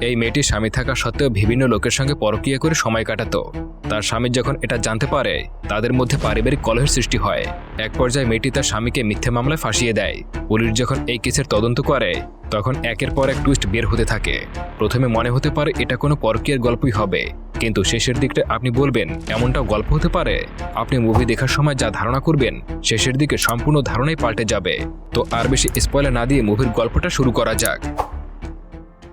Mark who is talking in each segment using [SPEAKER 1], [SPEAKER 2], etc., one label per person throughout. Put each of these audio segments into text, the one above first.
[SPEAKER 1] এই মেয়েটি স্বামী থাকা সত্ত্বেও বিভিন্ন লোকের সঙ্গে পরকীয়া করে সময় কাটাতো। তার স্বামী যখন এটা জানতে পারে, তাদের মধ্যে পারিবারিক কলহের সৃষ্টি হয়। এক পর্যায়ে মেয়েটি তার স্বামীকে মিথ্যে মামলায় ফাঁসিয়ে দেয়। পুলিশ যখন এই কেসের তদন্ত করে, তখন একের পর এক টুইস্ট বের হতে থাকে। প্রথমে মনে হতে পারে এটা কোনো পরকীয়ার গল্পই হবে। কিন্তু শেষের দিকটা আপনি বলবেন, এমনটাও গল্প হতে পারে? আপনি মুভি দেখার সময় যা ধারণা করবেন, শেষের দিকে সম্পূর্ণ ধারণাই পাল্টে যাবে। তো আর বেশি স্পয়লার না দিয়ে মুভির গল্পটা শুরু করা যাক।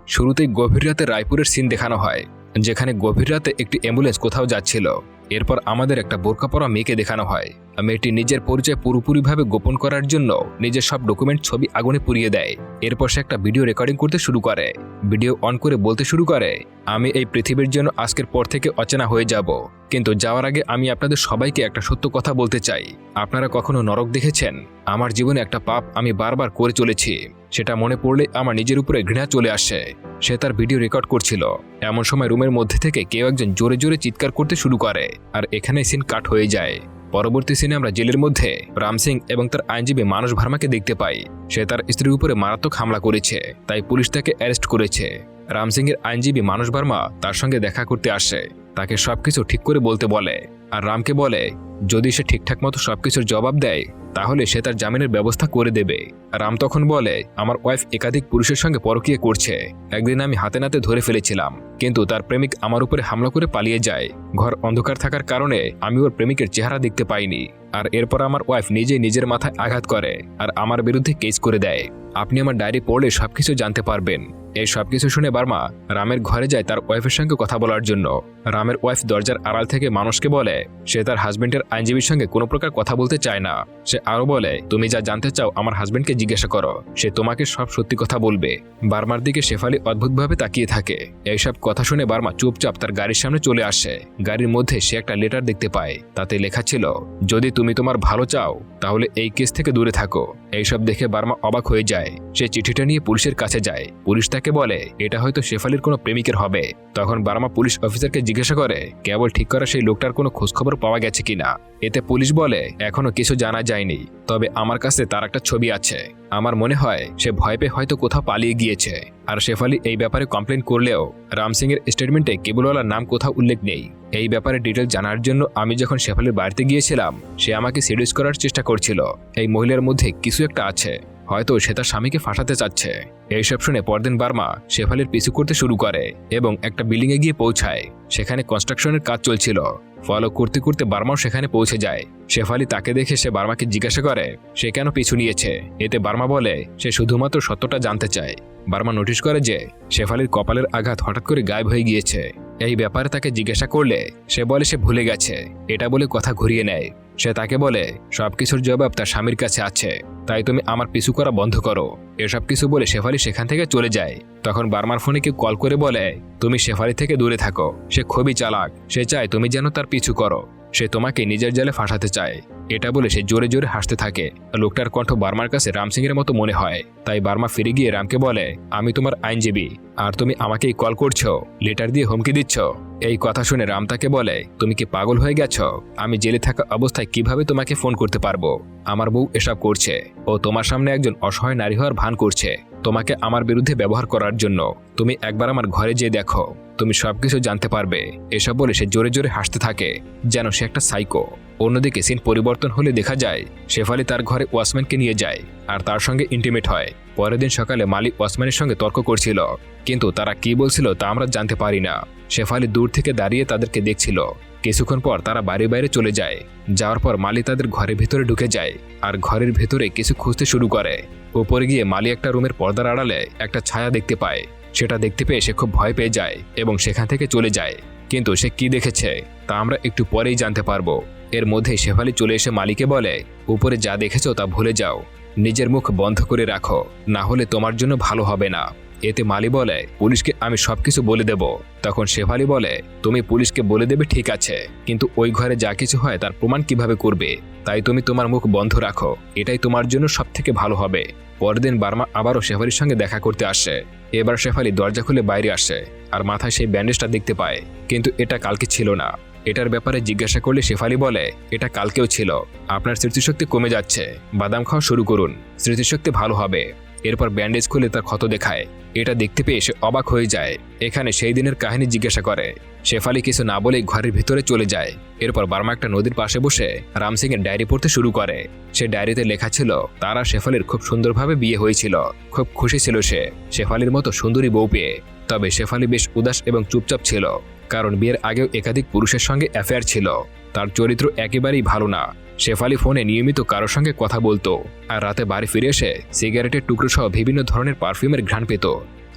[SPEAKER 1] শুরুতেই গভীর রাতে রায়পুরের সিন দেখানো হয়, যেখানে গভীর রাতে একটি অ্যাম্বুলেন্স কোথাও যাচ্ছিল। এরপর আমাদের একটা বোরকা পরা মেয়েকে দেখানো হয়। মেয়েটি নিজের পরিচয় পুরোপুরিভাবে গোপন করার জন্য নিজের সব ডকুমেন্ট ছবি আগুনে পুড়িয়ে দেয়। এরপর সে একটা ভিডিও রেকর্ডিং করতে শুরু করে। ভিডিও অন করে বলতে শুরু করে, আমি এই পৃথিবীর জন্য আজকের পর থেকে অচেনা হয়ে যাব। কিন্তু যাওয়ার আগে আমি আপনাদের সবাইকে একটা সত্য কথা বলতে চাই। আপনারা কখনো নরক দেখেছেন? আমার জীবনে একটা পাপ আমি বারবার করে চলেছি। সেটা মনে পড়লে আমার নিজের উপরে ঘৃণা চলে আসে। সে তার ভিডিও রেকর্ড করছিল। এমন সময় রুমের মধ্যে থেকে কেউ একজন জোরে জোরে চিৎকার করতে শুরু করে, আর এখানে সিন কাট হয়ে যায়। পরবর্তী সিনে আমরা জেলের মধ্যে রাম সিং এবং তার আইনজীবী মানস ভার্মাকে দেখতে পাই। সে তার স্ত্রীর উপরে মারাত্মক হামলা করেছে, তাই পুলিশ তাকে অ্যারেস্ট করেছে। রাম সিং এর আইনজীবী মানস ভার্মা তার সঙ্গে দেখা করতে আসে, তাকে সবকিছু ঠিক করে বলতে বলে। আর রামকে বলে, যদি সে ঠিকঠাক মতো সবকিছুর জবাব দেয় তাহলে সে তার জামিনের ব্যবস্থা করে দেবে। রাম তখন বলে, আমার ওয়াইফ একাধিক পুরুষের সঙ্গে পরকীয়া করছে। একদিন আমি হাতে নাতে ধরে ফেলেছিলাম, কিন্তু তার প্রেমিক আমার উপরে হামলা করে পালিয়ে যায়। ঘর অন্ধকার থাকার কারণে আমি ওর প্রেমিকের চেহারা দেখতে পাইনি। আর এরপর আমার ওয়াইফ নিজে নিজের মাথায় আঘাত করে, আর আমার বিরুদ্ধে কেস করে দেয়। আপনি আমার ডায়েরি পড়লে সবকিছু জানতে পারবেন। এই সবকিছু শুনে বার্মা রামের ঘরে যায় তার ওয়াইফের সঙ্গে কথা বলার জন্য। রামের ওয়াইফ দরজার আড়াল থেকে মানুষকে বলে, সে তার হাজবেন্ডের আইনজীবীর সঙ্গে কোনো প্রকার কথা বলতে চায় না। সে আরও বলে, তুমি যা জানতে চাও আমার হাজবেন্ডকে জিজ্ঞাসা করো। সে তোমাকে সব সত্যি কথা বলবে। বার্মার দিকে শেফালি অদ্ভুতভাবে তাকিয়ে থাকে। এইসব কথা শুনে বার্মা চুপচাপ তার গাড়ির সামনে চলে আসে। গাড়ির মধ্যে সে একটা লেটার দেখতে পায়। তাতে লেখা ছিল, যদি তুমি তোমার ভালো চাও, তাহলে এই কেস থেকে দূরে থাকো। এইসব দেখে বার্মা অবাক হয়ে যায়। সে চিঠিটা নিয়ে পুলিশের কাছে যায়। পুলিশ তাকে বলে, এটা হয়তো শেফালির কোনো প্রেমিকের হবে। তখন বার্মা পুলিশ অফিসারকে জিজ্ঞাসা করে, কেবল ঠিক করা সেই লোকটার কোনো খোঁজখবর পাওয়া গেছে কিনা এতে পুলিশ বলে, এখনও কিছু জানা যায়নি। তবে আমার কাছে তার একটা ছবি আছে। আমার মনে হয় সে ভয় পেয়ে হয়তো কোথাও পালিয়ে গিয়েছে। আর শেফালি এই ব্যাপারে কমপ্লেন করলেও রাম সিং এর স্টেটমেন্টে কেবলওয়ালার নাম কোথাও উল্লেখ নেই। এই ব্যাপারে ডিটেল জানার জন্য আমি যখন শেফালির বাড়িতে গিয়েছিলাম, সে আমাকে সিরিয়াস করার চেষ্টা করছিল। এই মহিলার মধ্যে কিছু একটা আছে। হয়তো সে তার স্বামীকে ফাঁসাতে চাচ্ছে। এইসব শুনে পরদিন বার্মা শেফালির পিছু করতে শুরু করে এবং একটা বিল্ডিংয়ে গিয়ে পৌঁছায়। সেখানে কনস্ট্রাকশনের কাজ চলছিল। ফলো করতে করতে বার্মাও সেখানে পৌঁছে যায়। শেফালি তাকে দেখে সে বার্মাকে জিজ্ঞাসা করে, সে কেন পিছু নিয়েছে? এতে বার্মা বলে, সে শুধুমাত্র সত্যটা জানতে চায়। বার্মা নোটিশ করে যে শেফালির কপালের আঘাত হঠাৎ করে গায়েব হয়ে গিয়েছে। এই ব্যাপারে তাকে জিজ্ঞাসা করলে সে বলে সে ভুলে গেছে। এটা বলে কথা ঘুরিয়ে নেয়। সে তাকে বলে, সবকিছুর জবাব তার স্বামীর কাছে আছে। তাই তুমি আমার পিছু করা বন্ধ করো। এসব কিছু বলে শেফালি সেখান থেকে চলে যায়। তখন বার্মার ফোনে কেউ কল করে বলে, তুমি শেফালি থেকে দূরে থাকো। সে খুবই চালাক। সে চায় তুমি যেন তার পিছু করো। সে তোমাকে নিজের জালে ফাঁসাতে চায়। এটা বলে সে জোরে জোরে হাসতে থাকে। লোকটার কণ্ঠ বার্মার কাছে রামসিংয়ের মতো মনে হয়। তাই বার্মা ফিরে গিয়ে রামকে বলে, আমি তোমার আইনজীবী, আর তুমি আমাকেই কল করছ, লেটার দিয়ে হুমকি দিচ্ছ। এই কথা শুনে রাম তাকে বলে, তুমি কি পাগল হয়ে গেছ? আমি জেলে থাকা অবস্থায় কীভাবে তোমাকে ফোন করতে পারব? আমার বউ এসব করছে। ও তোমার সামনে একজন অসহায় নারী হওয়ার ভান করছে। তোমাকে আমার বিরুদ্ধে ব্যবহার করার জন্য। তুমি একবার আমার ঘরে যেয়ে দেখো। তুমি সবকিছু জানতে পারবে। এসব বলে সে জোরে জোরে হাসতে থাকে, যেন সে একটা সাইকো অন্যদিকে সিন পরিবর্তন হলে দেখা যায়, শেফালি তার ঘরে ওয়াসম্যানকে নিয়ে যায় আর তার সঙ্গে ইন্টিমেট হয়। পরের দিন সকালে মালিক ওয়াসম্যানের সঙ্গে তর্ক করছিল, কিন্তু তারা কি বলছিল তা আমরা জানতে পারি না। শেফালি দূর থেকে দাঁড়িয়ে তাদেরকে দেখছিল। কিছুক্ষণ পর তারা বাড়ি বাইরে চলে যায়। যাওয়ার পর মালি তাদের ঘরের ভেতরে ঢুকে যায় আর ঘরের ভেতরে কিছু খুঁজতে শুরু করে। উপরে গিয়ে মালি একটা রুমের পর্দার আড়ালে একটা ছায়া দেখতে পায়। সেটা দেখতে পেয়ে সে খুব ভয় পেয়ে যায় এবং সেখান থেকে চলে যায়। কিন্তু সে কি দেখেছে তা আমরা একটু পরেই জানতে পারব। এর মধ্যে শেফালি চলে এসে মালিকে বলে, উপরে যা দেখেছ তা ভুলে যাও। নিজের মুখ বন্ধ করে রাখো। না হলে তোমার জন্য ভালো হবে না। এতে মালি বলে, পুলিশকে আমি সবকিছু বলে দেব। তখন শেফালি বলে, তুমি পুলিশকে বলে দেবে ঠিক আছে, কিন্তু ওই ঘরে যা কিছু হয় তার প্রমাণ কীভাবে করবে? তাই তুমি তোমার মুখ বন্ধ রাখো। এটাই তোমার জন্য সব থেকে ভালো হবে। পরদিন বার্মা আবারও শেফালির সঙ্গে দেখা করতে আসে। এবার শেফালি দরজা খুলে বাইরে আসে, আর মাথায় সেই ব্যান্ডেজটা দেখতে পায়, কিন্তু এটা কালকে ছিল না। এটার ব্যাপারে জিজ্ঞাসা করলে শেফালি বলে, এটা কালকেও ছিল। আপনার স্মৃতিশক্তি কমে যাচ্ছে। বাদাম খাওয়া শুরু করুন। স্মৃতিশক্তি ভালো হবে। এরপর ব্যান্ডেজ খুলে তার ক্ষত দেখায়। এটা দেখতে পেয়ে সে অবাক হয়ে যায়। এখানে সেই দিনের কাহিনী জিজ্ঞাসা করে। শেফালি কিছু না বলেই ঘরের ভিতরে চলে যায়। এরপর বার্মা একটা নদীর পাশে বসে রাম সিং এর ডায়েরি পড়তে শুরু করে। সে ডায়েরিতে লেখা ছিল, তারা শেফালির খুব সুন্দরভাবে বিয়ে হয়েছিল। খুব খুশি ছিল সে। শেফালির মতো সুন্দরী বউ পেয়ে। তবে শেফালি বেশ উদাস এবং চুপচাপ ছিল। কারণ বিয়ের আগেও একাধিক পুরুষের সঙ্গে অ্যাফেয়ার ছিল। তার চরিত্র একেবারেই ভালো না। শেফালি ফোনে নিয়মিত কারোর সঙ্গে কথা বলতো আর রাতে বাড়ি ফিরে এসে সিগারেটের টুকরো সহ বিভিন্ন ধরনের পারফিউমের ঘ্রাণ পেত।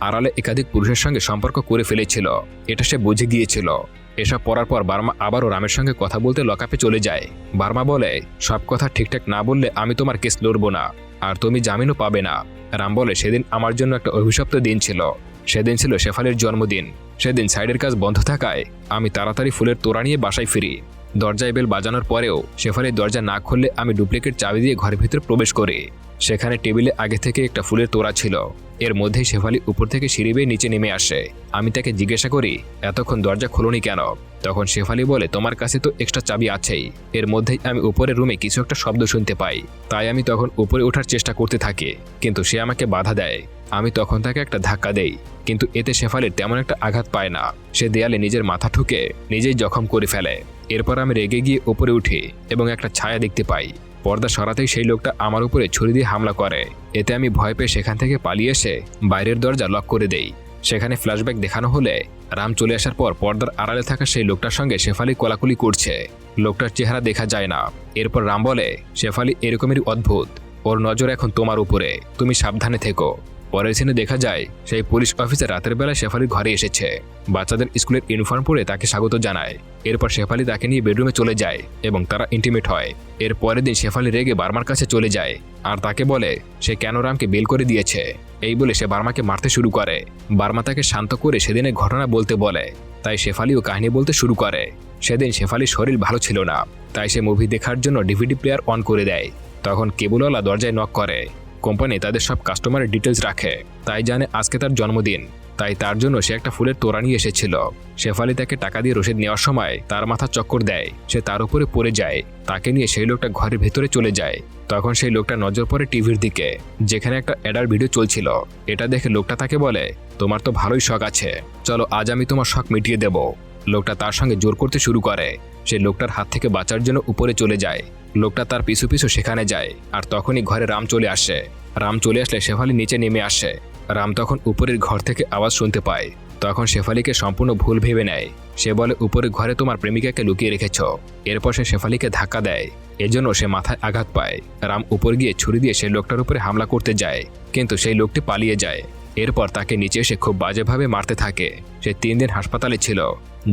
[SPEAKER 1] আড়ালে একাধিক পুরুষের সঙ্গে সম্পর্ক করে ফেলেছিল। এটা সে বুঝে গিয়েছিল। এসব পড়ার পর বার্মা আবারও রামের সঙ্গে কথা বলতে লকাপে চলে যায়। বার্মা বলে, সব কথা ঠিকঠাক না বললে আমি তোমার কেস লড়ব না। আর তুমি জামিনও পাবে না। রাম বলে, সেদিন আমার জন্য একটা অভিশপ্ত দিন ছিল। সেদিন ছিল শেফালির জন্মদিন। সেদিন সাইডের কাজ বন্ধ থাকায় আমি তাড়াতাড়ি ফুলের তোড়া নিয়ে বাসায় ফিরি। দরজায় বেল বাজানোর পরেও শেফালির দরজা না খুললে আমি ডুপ্লিকেট চাবি দিয়ে ঘরের ভিতরে প্রবেশ করি। সেখানে টেবিলে আগে থেকে একটা ফুলের তোড়া ছিল। এর মধ্যেই শেফালি উপর থেকে সিঁড়ি বেয়ে নিচে নেমে আসে। আমি তাকে জিজ্ঞাসা করি, এতক্ষণ দরজা খোলনি কেন? তখন শেফালি বলে, তোমার কাছে তো এক্সট্রা চাবি আছেই। এর মধ্যেই আমি উপরের রুমে কিছু একটা শব্দ শুনতে পাই। তাই আমি তখন উপরে ওঠার চেষ্টা করতে থাকি। কিন্তু সে আমাকে বাধা দেয়। আমি তখন তাকে একটা ধাক্কা দেই, কিন্তু এতে শেফালির তেমন একটা আঘাত পায় না। সে দেয়ালে নিজের মাথা ঠুকে নিজেই জখম করে ফেলে। এরপর আমি রেগে গিয়ে উপরে উঠি এবং একটা ছায়া দেখতে পাই। পর্দা সরাতেই সেই লোকটা আমার উপরে ছুরি দিয়ে হামলা করে। এতে আমি ভয় পেয়ে সেখান থেকে পালিয়ে এসে বাইরের দরজা লক করে দেই। সেখানে ফ্ল্যাশব্যাক দেখানো হলে রাম চলে আসার পর পর্দার আড়ালে থাকা সেই লোকটার সঙ্গে শেফালি কোলাকুলি করছে। লোকটার চেহারা দেখা যায় না। এরপর রাম বলে শেফালি এরকমেরই অদ্ভুত। ওর নজর এখন তোমার উপরে। তুমি সাবধানে থেকো। পরের সিনে দেখা যায়, সেই পুলিশ অফিসার রাতের বেলায় শেফালির ঘরে এসেছে। বাচ্চাদের স্কুলের ইউনিফর্ম পরে তাকে স্বাগত জানায়। এরপর শেফালি তাকে নিয়ে বেডরুমে চলে যায় এবং তারা ইন্টিমেট হয়। এর পরের দিন শেফালি রেগে বার্মার কাছে চলে যায় আর তাকে বলে, সে কেন রামকে বেল করে দিয়েছে? এই বলে সে বার্মাকে মারতে শুরু করে। বার্মা তাকে শান্ত করে সেদিনের ঘটনা বলতে বলে, তাই শেফালিও কাহিনী বলতে শুরু করে। সেদিন শেফালির শরীর ভালো ছিল না, তাই সে মুভি দেখার জন্য ডিভিডি প্লেয়ার অন করে দেয়। তখন কেবলওয়ালা দরজায় নক করে। কোম্পানি তাদের সব কাস্টমারের ডিটেলস রাখে। তাই জানে আজকে তার জন্মদিন। তাই তার জন্য সে একটা ফুলের তোড়া নিয়ে এসেছিল। শেফালি তাকে টাকা দিয়ে রসিদ নেওয়ার সময় তার মাথা চক্কর দেয়। সে তার উপরে পড়ে যায়। তাকে নিয়ে সেই লোকটা ঘরের ভেতরে চলে যায়। তখন সেই লোকটা নজর পড়ে টিভির দিকে, যেখানে একটা অ্যাডার ভিডিও চলছিল। এটা দেখে লোকটা তাকে বলে, তোমার তো ভালোই শখ আছে। চলো আজ আমি তোমার শখ মিটিয়ে দেব। লোকটা তার সঙ্গে জোর করতে শুরু করে। সে লোকটার হাত থেকে বাঁচার জন্য উপরে চলে যায়। লোকটা তার পিছু পিছু সেখানে যায়, আর তখনই ঘরে রাম চলে আসে। রাম চলে আসলে শেফালি নিচে নেমে আসে। রাম তখন উপরের ঘর থেকে আওয়াজ শুনতে পায়। তখন শেফালিকে সম্পূর্ণ ভুল ভেবে নেয়। সে বলে, উপরের ঘরে তোমার প্রেমিকাকে লুকিয়ে রেখেছ। এরপর সে শেফালিকে ধাক্কা দেয়। এজন্য সে মাথায় আঘাত পায়। রাম উপর গিয়ে ছুরি দিয়ে সেই লোকটার উপরে হামলা করতে যায়, কিন্তু সেই লোকটি পালিয়ে যায়। এরপর তাকে নিচে এসে খুব বাজেভাবে মারতে থাকে। সে তিন দিন হাসপাতালে ছিল।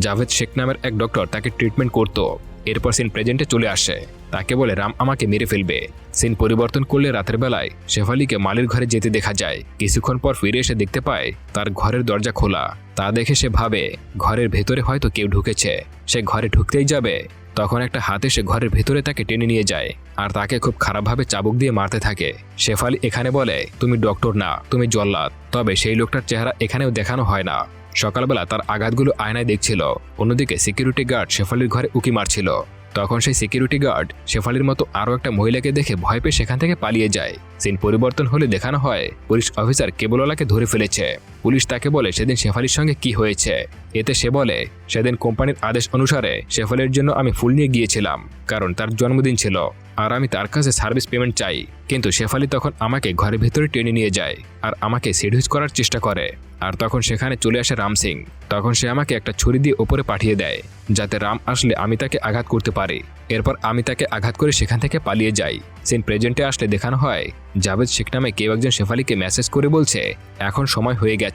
[SPEAKER 1] জাভেদ শেখ নামের এক ডক্টর তাকে ট্রিটমেন্ট করত। এরপর সিন প্রেজেন্টে চলে আসে। তাকে বলে, রাম আমাকে মেরে ফেলবে। সিন পরিবর্তন করলে রাতের বেলায় শেফালিকে মালির ঘরে যেতে দেখা যায়। কিছুক্ষণ পর ফিরে এসে দেখতে পায়, তার ঘরের দরজা খোলা। তা দেখে সে ভাবে, ঘরের ভেতরে হয়তো কেউ ঢুকেছে। সে ঘরে ঢুকতেই যাবে। তখন একটা হাতে সে ঘরের ভেতরে তাকে টেনে নিয়ে যায়, আর তাকে খুব খারাপভাবে চাবুক দিয়ে মারতে থাকে। শেফালি এখানে বলে, তুমি ডক্টর না, তুমি জল্লাদ। তবে সেই লোকটার চেহারা এখানেও দেখানো হয় না। সকালবেলা তার আঘাতগুলো আয়নায় দেখছিল। অন্যদিকে সিকিউরিটি গার্ড শেফালির ঘরে উকি মারছিল। তখন সেই সিকিউরিটি গার্ড শেফালির মতো আরও একটা মহিলাকে দেখে ভয় পেয়ে সেখান থেকে পালিয়ে যায়। সিন পরিবর্তন হলে দেখানো হয়, পুলিশ অফিসার কেবলওয়ালাকে ধরে ফেলেছে। পুলিশ তাকে বলে সেদিন শেফালির সঙ্গে কি হয়েছে। এতে সে বলে, সেদিন কোম্পানির আদেশ অনুসারে শেফালির জন্য আমি ফুল নিয়ে গিয়েছিলাম, কারণ তার জন্মদিন ছিল, আর আমি তার কাছে সার্ভিস পেমেন্ট চাই। কিন্তু শেফালি তখন আমাকে ঘরের ভেতরে টেনে নিয়ে যায়, আর আমাকে সিডিউস করার চেষ্টা করে। আর তখন সেখানে চলে আসে রাম সিং। তখন সে আমাকে একটা ছুরি দিয়ে ওপরে পাঠিয়ে দেয়, যাতে রাম আসলে আমি তাকে আঘাত করতে পারি। এরপর আমি তাকে আঘাত করে সেখান থেকে পালিয়ে যাই। সিন প্রেজেন্টে আসলে দেখানো হয়, জাভেদ শেখ নামে কেউ একজন শেফালিকে মেসেজ করে বলছে, এখন সময় হয়ে গেছে।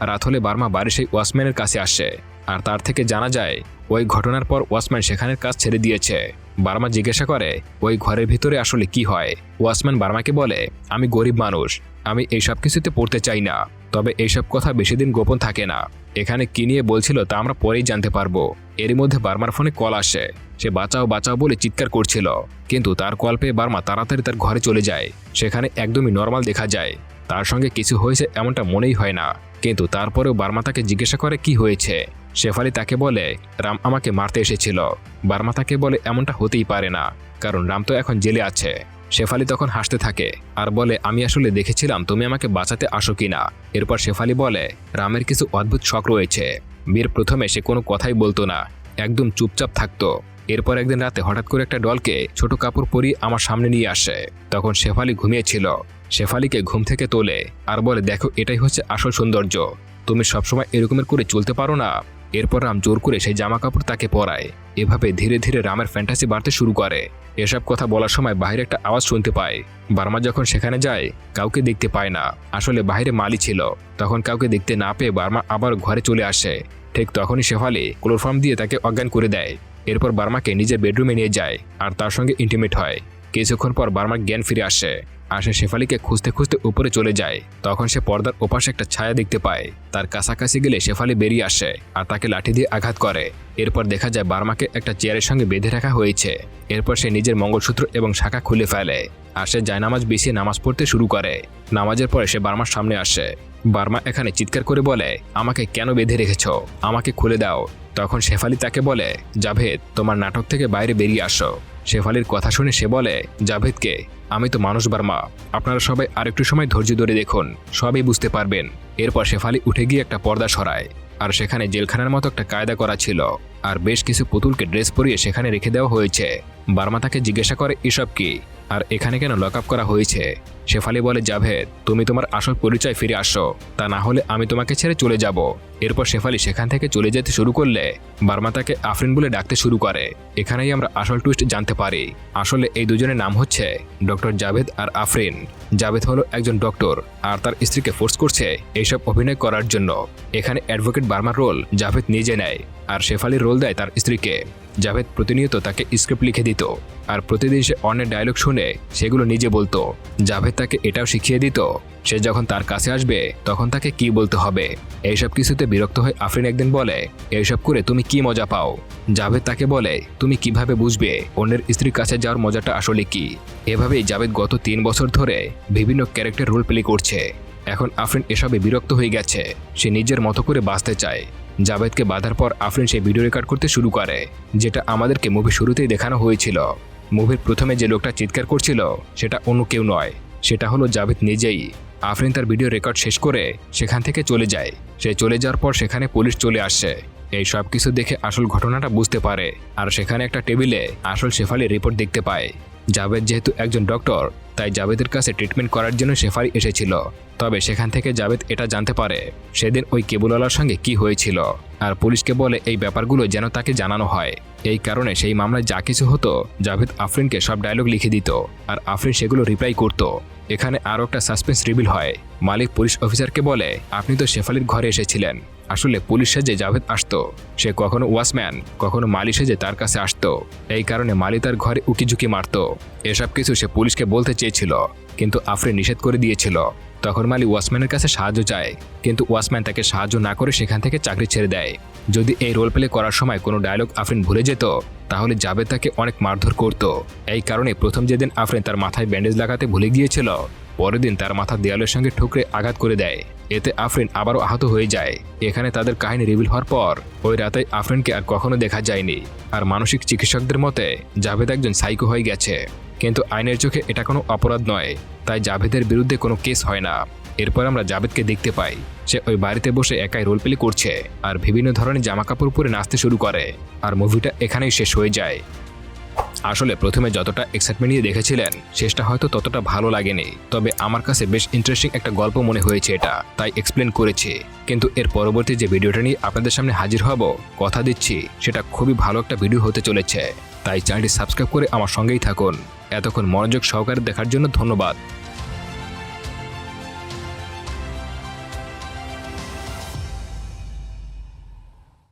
[SPEAKER 1] রাত হলে বার্মা বাড়ি সেই ওয়াচম্যানের কাছে আসে। আর তার থেকে জানা যায়, ওই ঘটনার পর ওয়াচম্যান সেখানের কাজ ছেড়ে দিয়েছে। বার্মা জিজ্ঞাসা করে, ওই ঘরের ভিতরে আসলে কি হয়? ওয়াচম্যান বার্মাকে বলে, আমি গরিব মানুষ। আমি এইসব কিছুতে পড়তে চাই না। তবে এইসব কথা বেশি দিন গোপন থাকে না। এখানে কি নিয়ে বলছিল তা আমরা পরেই জানতে পারব। এরই মধ্যে বার্মার ফোনে কল আসে। সে বাঁচাও বাঁচাও বলে চিৎকার করছিল। কিন্তু তার কল পেয়ে বার্মা তাড়াতাড়ি তার ঘরে চলে যায়। সেখানে একদমই নর্মাল দেখা যায়। তার সঙ্গে কিছু হয়েছে এমনটা মনেই হয় না। কিন্তু তারপরেও বার্মা তাকে জিজ্ঞাসা করে কি হয়েছে? শেফালি তাকে বলে, রাম আমাকে মারতে এসেছিল। বার্মা তাকে বলে, এমনটা হতেই পারে না। কারণ রাম তো এখন জেলে আছে। শেফালি তখন হাসতে থাকে আর বলে, আমি আসলে দেখেছিলাম তুমি আমাকে বাঁচাতে আসো কিনা। এরপর শেফালি বলে, রামের কিছু অদ্ভুত শখ রয়েছে। বীর প্রথমে সে কোনো কথাই বলতো না, একদম চুপচাপ থাকতো। এরপর একদিন রাতে হঠাৎ করে একটা ডলকে ছোট কাপড় পরিয়ে আমার সামনে নিয়ে আসে। তখন শেফালি ঘুমিয়েছিল। শেফালিকে ঘুম থেকে তোলে আর বলে, দেখো, এটাই হচ্ছে আসল সৌন্দর্য। তুমি সবসময় এরকমের করে চলতে পারো না। এরপর রাম জোর করে সেই জামা কাপড় তাকে পরায়। এভাবে ধীরে ধীরে রামের ফ্যান্টাসি বাড়তে শুরু করে। এসব কথা বলার সময় বাইরে একটা আওয়াজ শুনতে পায়। বার্মা যখন সেখানে যায়, কাউকে দেখতে পায় না। আসলে বাইরে মালি ছিল। তখন কাউকে দেখতে না পেয়ে বার্মা আবার ঘরে চলে আসে। ঠিক তখনই শেফালি ক্লোরফর্ম দিয়ে তাকে অজ্ঞান করে দেয়। এরপর বার্মাকে নিজের বেডরুমে নিয়ে যায় আর তার সঙ্গে ইন্টিমেট হয়। কিছুক্ষণ পর বার্মার জ্ঞান ফিরে আসে। আর সে শেফালিকে খুঁজতে খুঁজতে উপরে চলে যায়। তখন সে পর্দার ওপাশে একটা ছায়া দেখতে পায়। তার কাছাকাছি গেলে শেফালি বেরিয়ে আসে আর তাকে লাঠি দিয়ে আঘাত করে। এরপর দেখা যায় বার্মাকে একটা চেয়ারের সঙ্গে বেঁধে রাখা হয়েছে। এরপর সে নিজের মঙ্গলসূত্র এবং শাখা খুলে ফেলে আর সে জায়নামাজ বিছিয়ে নামাজ পড়তে শুরু করে। নামাজের পরে সে বার্মার সামনে আসে। বার্মা এখানে চিৎকার করে বলে, আমাকে কেন বেঁধে রেখেছ? আমাকে খুলে দাও। তখন শেফালি তাকে বলে, জাভেদ, তোমার নাটক থেকে বাইরে বেরিয়ে আসো। শেফালির কথা শুনে সে বলে, জাভেদকে আমি তো মানুষ বার্মা। আপনারা সবাই আরেকটু সময় ধৈর্য ধরে দেখুন, সবই বুঝতে পারবেন। এরপর শেফালি উঠে গিয়ে একটা পর্দা সরায়, আর সেখানে জেলখানার মতো একটা কায়দা করা ছিল, আর বেশ কিছু পুতুলকে ড্রেস পরিয়ে সেখানে রেখে দেওয়া হয়েছে। বার্মা তাকে জিজ্ঞাসা করে, এসব কি? আর এখানে কেন লক আপ করা হয়েছে? শেফালি বলে, জাভেদ, তুমি তোমার আসল পরিচয় ফিরে আসো। তা না হলে আমি তোমাকে ছেড়ে চলে যাব। এরপর শেফালি সেখান থেকে চলে যেতে শুরু করলে বার্মা তাকে আফরিন বলে ডাকতে শুরু করে। এখানেই আমরা আসল টুইস্ট জানতে পারি। আসলে এই দুজনের নাম হচ্ছে ডক্টর জাভেদ আর আফরিন। জাভেদ হলো একজন ডক্টর আর তার স্ত্রীকে ফোর্স করছে এইসব অভিনয় করার জন্য। এখানে অ্যাডভোকেট বার্মার রোল জাভেদ নিজে নেয় আর শেফালির রোল দেয় তার স্ত্রীকে। জাভেদ প্রতিনিয়ত তাকে স্ক্রিপ্ট লিখে দিত, আর প্রতিদিন সে অন্যের ডায়লগ শুনে সেগুলো নিজে বলতো। জাভেদ তাকে এটাও শিখিয়ে দিত, সে যখন তার কাছে আসবে, তখন তাকে কি বলতে হবে? এইসব কিছুতে বিরক্ত হয়ে আফরিন একদিন বলে, এইসব করে তুমি কি মজা পাও? জাভেদ তাকে বলে, তুমি কীভাবে বুঝবে অন্যের স্ত্রীর কাছে যাওয়ার মজাটা আসলে কি? এভাবেই জাভেদ গত তিন বছর ধরে বিভিন্ন ক্যারেক্টার রোল প্লে করছে। এখন আফরিন এসবে বিরক্ত হয়ে গেছে, সে নিজের মতো করে বাঁচতে চায়। জাভেদকে বাঁধার পর আফরিন সেই ভিডিও রেকর্ড করতে শুরু করে, যেটা আমাদেরকে মুভি শুরুতেই দেখানো হয়েছিল। মুভির প্রথমে যে লোকটা চিৎকার করছিল, সেটা অন্য কেউ নয়, সেটা হলো জাভেদ নিজেই। আফরিন তার ভিডিও রেকর্ড শেষ করে সেখান থেকে চলে যায়। সে চলে যাওয়ার পর সেখানে পুলিশ চলে আসে। এই সব কিছু দেখে আসল ঘটনাটা বুঝতে পারে, আর সেখানে একটা টেবিলে আসল শেফালি রিপোর্ট দেখতে পায়। জাভেদ যেহেতু একজন ডক্টর, তাই জাভেদের কাছে ট্রিটমেন্ট করার জন্য শেফালি এসেছিল। তবে সেখান থেকে জাভেদ এটা জানতে পারে, সেদিন ওই কেবলওয়ালার সঙ্গে কি হয়েছিল। আর পুলিশকে বলে এই ব্যাপারগুলো যেন তাকে জানানো হয়। এই কারণে সেই মামলায় যা কিছু হতো, জাভেদ আফরিনকে সব ডায়লগ লিখে দিত, আর আফরিন সেগুলো রিপ্লাই করত। এখানে আরও একটা সাসপেন্স রিভিল হয়। মালিক পুলিশ অফিসারকে বলে, আপনি তো শেফালির ঘরে এসেছিলেন। আসলে পুলিশ সেজে জাভেদ আসতো। সে কখনো ওয়াচম্যান, কখনো মালি সেজে তার কাছে আসতো। এই কারণে মালি তার ঘরে উকিঝুঁকি মারত। এসব কিছু সে পুলিশকে বলতে চেয়েছিল, কিন্তু আফরিন নিষেধ করে দিয়েছিল। তখন মালি ওয়াচম্যানের কাছে সাহায্য চায়, কিন্তু ওয়াসম্যান তাকে সাহায্য না করে সেখান থেকে চাকরি ছেড়ে দেয়। যদি এই রোল প্লে করার সময় কোনো ডায়লগ আফরিন ভুলে যেত, তাহলে জাভেদ তাকে অনেক মারধর করত। এই কারণে প্রথম যেদিন আফরিন তার মাথায় ব্যান্ডেজ লাগাতে ভুলে গিয়েছিল, পরের দিন তার মাথা দেয়ালের সঙ্গে ঠুকরে আঘাত করে দেয়। এতে আফরিন আবারও আহত হয়ে যায়। এখানে তাদের কাহিনী রিভিল হওয়ার পর, ওই রাতে আফরিনকে আর কখনো দেখা যায়নি। আর মানসিক চিকিৎসকদের মতে, জাভেদ একজন সাইকো হয়ে গেছে। কিন্তু আইনের চোখে এটা কোনো অপরাধ নয়, তাই জাভেদের বিরুদ্ধে কোনো কেস হয় না। এরপর আমরা জাভেদকে দেখতে পাই। সে ওই বাড়িতে বসে একাই রোল প্লে করছে আর বিভিন্ন ধরনের জামাকাপড় পরে নাচতে শুরু করে আর মুভিটা এখানেই শেষ হয়ে যায়। আসলে প্রথমে যতটা এক্সাইটমেন্ট নিয়ে দেখেছিলেন, শেষটা হয়তো ততটা ভালো লাগেনি। তবে আমার কাছে বেশ ইন্টারেস্টিং একটা গল্প মনে হয়েছে এটা, তাই এক্সপ্লেন করেছি। কিন্তু এর পরবর্তী যে ভিডিওটা নিয়ে আপনাদের সামনে হাজির হব, কথা দিচ্ছি, সেটা খুবই ভালো একটা ভিডিও হতে চলেছে। তাই চ্যানেলটি সাবস্ক্রাইব করে আমার সঙ্গেই থাকুন। এতক্ষণ মনোযোগ সহকারে দেখার জন্য ধন্যবাদ।